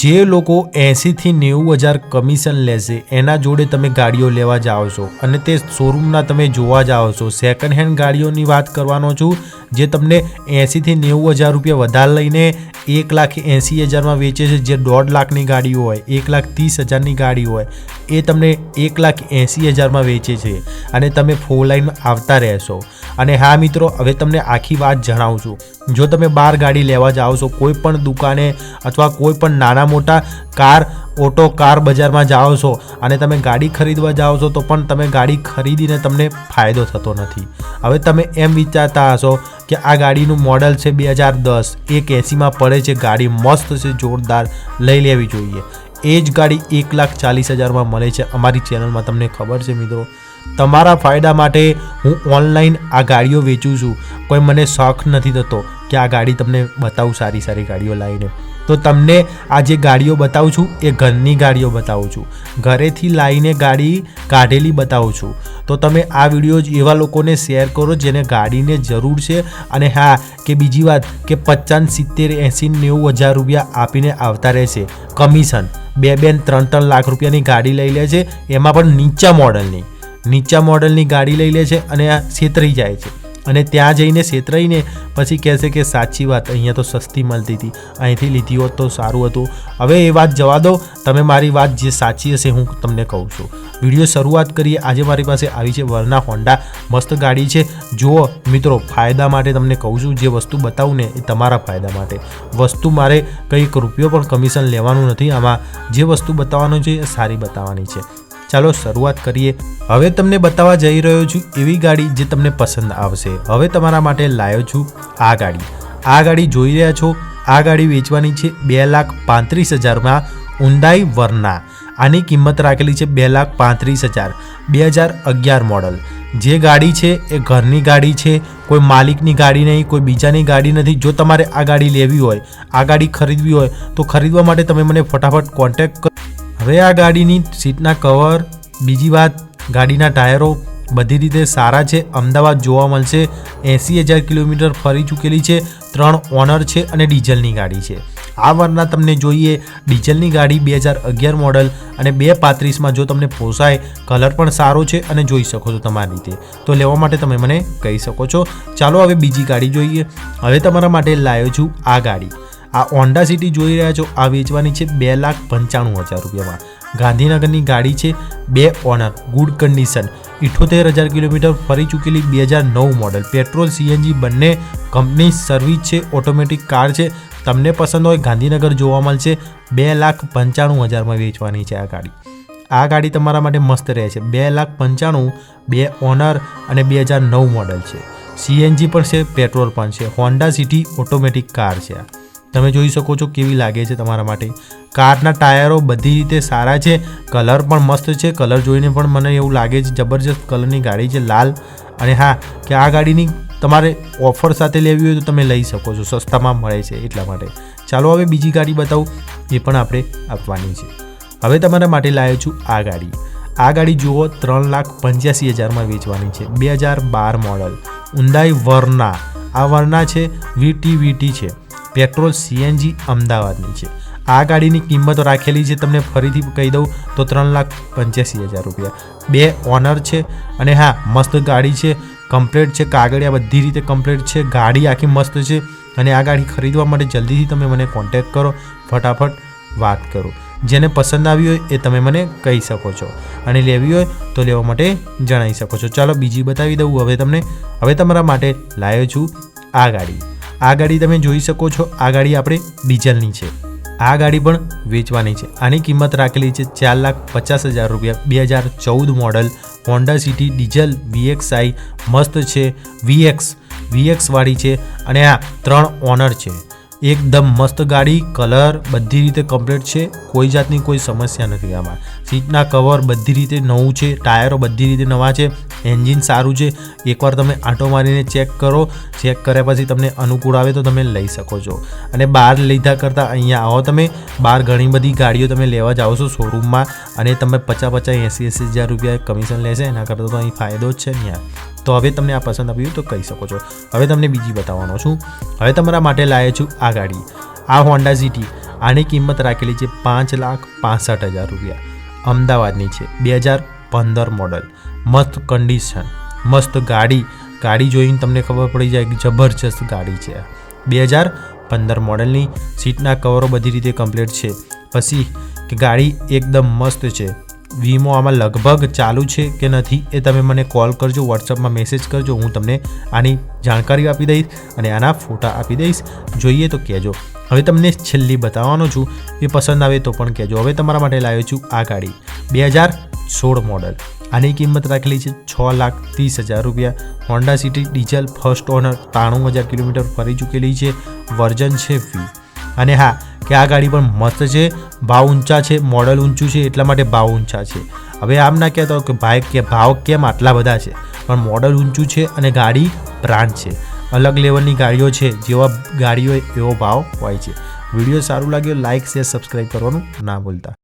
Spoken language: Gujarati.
જે લોકો એંસીથી નેવું હજાર કમિશન લેશે, એના જોડે તમે ગાડીઓ લેવા જાઓ છો અને તે શોરૂમના તમે જોવા જાઓ છો. સેકન્ડ હેન્ડ ગાડીઓની વાત કરવાનો છું, જે તમને એંસીથી નેવું હજાર રૂપિયા વધારે લઈને એક લાખ એંસી હજારમાં વેચે છે, જે દોઢ લાખની ગાડી હોય, એક લાખ ત્રીસ હજારની ગાડી હોય, એ તમને એક લાખ એંસી હજારમાં વેચે છે અને તમે ફોર લાઈનમાં આવતા રહેશો. અને હા મિત્રો, હવે તમને આખી વાત જણાવું છું. જો તમે બહાર ગાડી લેવા જાઓ છો, કોઈ પણ દુકાને અથવા કોઈ પણ નાના મોટા કાર, ઓટો કાર બજારમાં જાઓ છો અને તમે ગાડી ખરીદવા જાઓ છો, તો પણ તમે ગાડી ખરીદીને તમને ફાયદો થતો નથી. હવે તમે એમ વિચારતા હશો કે આ ગાડીનું મોડલ છે બે હજાર દસ. એક એસીમાં પડે છે, ગાડી મસ્ત છે, જોરદાર. લઈ લેવી જોઈએ. એ જ ગાડી એક લાખ ચાલીસ હજારમાં મળે છે. અમારી ચેનલમાં તમને ખબર છે મિત્રો. તમારા ફાયદા માટે હું ઓનલાઈન આ ગાડીઓ વેચું છું. કોઈ મને શોખ નથી થતો કે આ ગાડી તમને બતાવું સારી સારી ગાડીઓ લાવીને તો તમને આ જે ગાડીઓ બતાવું છું એ ઘરની ગાડીઓ બતાવું છું. ઘરેથી લાવીને ગાડી કાઢેલી બતાવું છું. તો તમે આ વીડિયો એવા લોકોને શેર કરો જેને ગાડીને જરૂર છે અને હા, કે બીજી વાત કે પચાસ સિત્તેર, એંસી, નેવું હજાર રૂપિયા આપીને આવતા રહેશે. કમિશન બે બે ત્રણ ત્રણ લાખ રૂપિયાની ગાડી લઈ લે છે. એમાં પણ નીચા મોડલની નીચા મોડલની ગાડી લઈ લે છે અને આ છેતરાઈ જાય છે. અને ત્યાં જઈને છેતરાઈને પછી કહેશે કે સાચી વાત, અહીંયા તો સસ્તી મળતી હતી. અહીંથી લીધી હોત તો સારું હતું. હવે એ વાત જવા દો. તમે મારી વાત જે સાચી હશે હું તમને કહું છું. વીડિયો શરૂઆત કરીએ. આજે મારી પાસે આવી છે વરના હોન્ડા. મસ્ત ગાડી છે. જુઓ મિત્રો, ફાયદા માટે તમને કહું છું, જે વસ્તુ બતાવું ને એ તમારા ફાયદા માટે. વસ્તુ મારે કંઈક રૂપિયો પણ કમિશન લેવાનું નથી. આમાં જે વસ્તુ બતાવવાનું છે એ સારી બતાવવાની છે. ચાલો શરૂઆત કરીએ. હવે તમને બતાવવા જઈ રહ્યો છું એવી ગાડી જે તમને પસંદ આવશે. હવે તમારા માટે લાવ્યો છું આ ગાડી. આ ગાડી જોઈ રહ્યા છો. આ ગાડી વેચવાની છે બે લાખ પાંત્રીસ હજારમાં ઊંડાઈ વરના. આની કિંમત રાખેલી છે બે લાખ પાંત્રીસ હજાર. બે હજાર અગિયાર મોડલ. જે ગાડી છે એ ઘરની ગાડી છે. કોઈ માલિકની ગાડી નહીં, કોઈ બીજાની ગાડી નથી. જો તમારે આ ગાડી લેવી હોય, આ ગાડી ખરીદવી હોય, તો ખરીદવા માટે તમે મને ફટાફટ કોન્ટેક્ટ હવે આ ગાડીની સીટના કવર, બીજી વાત, ગાડીના ટાયરો બધી રીતે સારા છે, અમદાવાદ જોવા મળશે, એંસી હજાર કિલોમીટર ફરી ચૂકેલી છે, ત્રણ ઓનર છે અને ડીઝલની ગાડી છે. આ વારના તમને જોઈએ, ડીઝલની ગાડી બે હજાર અગિયાર મોડલ અને બે પાંત્રીસમાં જો તમને પોસાય, કલર પણ સારો છે અને જોઈ શકો છો તમારી રીતે. તો લેવા માટે તમે મને કહી શકો છો. ચાલો હવે બીજી ગાડી જોઈએ. હવે તમારા માટે લાવ્યો છું આ ગાડી. આ હોન્ડા સિટી જોઈ રહ્યા છો. આ વેચવાની છે બે લાખ પંચાણું હજાર રૂપિયામાં. ગાંધીનગરની ગાડી છે બે ઓનર ગુડ કન્ડિશન ઇઠોતેર હજાર કિલોમીટર ફરી ચૂકેલી બે હજાર નવ મોડલ પેટ્રોલ સીએનજી બંને કંપની સર્વિસ છે ઓટોમેટિક કાર છે. તમને પસંદ હોય ગાંધીનગર જોવા મળશે બે લાખ પંચાણું હજારમાં વેચવાની છે આ ગાડી. આ ગાડી તમારા માટે મસ્ત રહે છે. બે લાખ પંચાણું, બે ઓનર અને બે હજાર નવ મોડલ છે. સીએનજી પણ છે પેટ્રોલ પણ છે. હોન્ડા સિટી ઓટોમેટિક કાર છે આ. તમે જોઈ શકો છો કેવી લાગે છે તમારા માટે. કારના ટાયરો બધી રીતે સારા છે, કલર પણ મસ્ત છે, કલર જોઈને પણ મને એવું લાગે છે જબરજસ્ત કલરની ગાડી છે, લાલ. અને હા, કે આ ગાડીની તમારે ઓફર સાથે લેવી હોય તો તમે લઈ શકો છો, સસ્તામાં મળે છે એટલા માટે. ચાલો હવે બીજી ગાડી બતાવું, એ પણ આપણે આપવાની છે. હવે તમારા માટે લાવ્યો છું આ ગાડી. આ ગાડી જુઓ, ત્રણ લાખ પંચ્યાસી હજારમાં વેચવાની છે. બે હજાર બાર મોડલ ઉંદાઈ વરના. આ વરના છે વીટી વીટી છે. પેટ્રોલ સીએનજી અમદાવાદની છે. આ ગાડીની કિંમત રાખેલી છે તમને ફરીથી કહી દઉં તો ત્રણ લાખ પંચ્યાસી હજાર રૂપિયા. બે ઓનર છે અને હા, મસ્ત ગાડી છે કમ્પ્લેટ છે, કાગળિયા બધી રીતે કમ્પ્લેટ છે, ગાડી આખી મસ્ત છે અને આ ગાડી ખરીદવા માટે જલ્દીથી તમે મને કોન્ટેક્ટ કરો, ફટાફટ વાત કરો. જેને પસંદ આવી હોય એ તમે મને કહી શકો છો અને લેવી હોય તો લેવા માટે જણાવી શકો છો. ચાલો બીજી બતાવી દઉં, હવે તમને, હવે તમારા માટે લાવ્યો છું આ ગાડી. આ ગાડી તમે જોઈ શકો છો. આ ગાડી આપણે ડીઝલની છે. આ ગાડી પણ વેચવાની છે. આની કિંમત રાખેલી છે ચાર લાખ પચાસ હજાર રૂપિયા. બે હજાર ચૌદ model Honda City diesel VXI. મસ્ત છે. વીએક્સ. વીએક્સવાળી છે અને આ ત્રણ ઓનર છે. એકદમ મસ્ત ગાડી, કલર બધી રીતે કમ્પ્લીટ છે. કોઈ જાતની કોઈ સમસ્યા નથી આમાં. સીટના કવર બધી રીતે નવું છે, ટાયરો બધી રીતે નવા છે એન્જિન સારું છે. એકવાર તમે આંટો મારીને ચેક કરો ચેક કર્યા પછી તમને અનુકૂળ આવે તો તમે લઈ શકો છો. અને બહાર લીધા કરતાં અહીંયા આવો તમે. બહાર ઘણી બધી ગાડીઓ તમે લેવા જાઓ છો શોરૂમમાં અને તમે પચાસ પચાસ, એંસી એંસી હજાર રૂપિયા કમિશન લેશે. એના કરતાં તો અહીં ફાયદો જ છે ને તો હવે તમને આ પસંદ આવ્યું તો કહી શકો છો. હવે તમને બીજી બતાવવાનો છું. હવે તમારા માટે લાવ્યો છું આ ગાડી. આ હોન્ડા સિટી આની કિંમત રાખેલી છે પાંચ લાખ પાસઠ હજાર રૂપિયા. અમદાવાદની છે. બે હજાર પંદર મોડલ મસ્ત કન્ડિશન મસ્ત ગાડી. ગાડી જોઈને તમને ખબર પડી જાય કે જબરજસ્ત ગાડી છે બે હજાર પંદર મોડલની સીટના કવરો બધી રીતે કમ્પ્લીટ છે. પછી કે ગાડી એકદમ મસ્ત છે. વીમો આમાં લગભગ ચાલુ છે કે નથી એ તમે મને કોલ કરજો વોટ્સઅપમાં મેસેજ કરજો, હું તમને આની જાણકારી આપી દઈશ અને આના ફોટા આપી દઈશ. જોઈએ તો કહેજો. હવે તમને છેલ્લી બતાવવાનો છું, એ પસંદ આવે તો પણ કહેજો. હવે તમારા માટે લાવ્યો છું આ ગાડી. બે હજાર સોળ મોડલ આની કિંમત રાખેલી છે છ લાખ ત્રીસ હજાર રૂપિયા. Honda City diesel first owner ત્રાણું હજાર કિલોમીટર ફરી ચૂકેલી છે. વર્જન છે વી અને હા, કે આ ગાડી પણ મસ્ત છે, ભાવ ઊંચા છે મોડલ ઊંચું છે, એટલા માટે ભાવ ઊંચા છે. હવે આમ ના કહેતો કે ભાઈ કે ભાવ કેમ આટલા બધા છે, પણ મોડલ ઊંચું છે અને ગાડી બ્રાન્ડ છે. અલગ લેવલની ગાડીઓ છે, જેવા ગાડીઓ એવો ભાવ હોય છે. વીડિયો સારું લાગ્યો લાઇક શેર સબસ્ક્રાઈબ કરવાનું ના ભૂલતા.